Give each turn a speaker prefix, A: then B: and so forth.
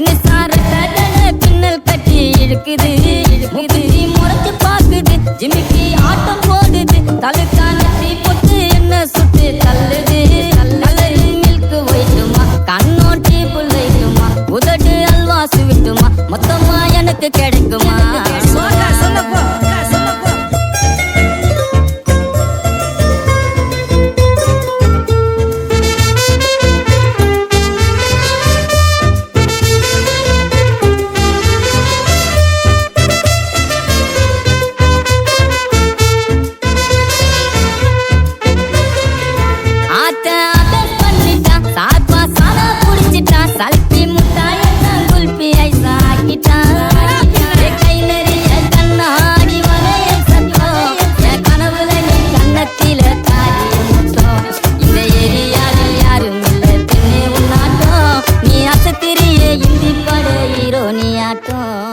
A: போகுது தினசார பின்னல் கட்டி இழுக்குது. இழுக்குது முறைச்சு பாக்குது ஜிமிக்கி ஆட்டம் போடுது தலுக்கான தீ போட்டு என்ன சுட்டு தள்ளுது. கல்லது மில்க்கு வைட்டுமா கண்ணோட்டி புல்லைக்குமா உதடு அல்வாசு விட்டுமா மொத்தமா எனக்கு கிடைக்குமா? காட்டும்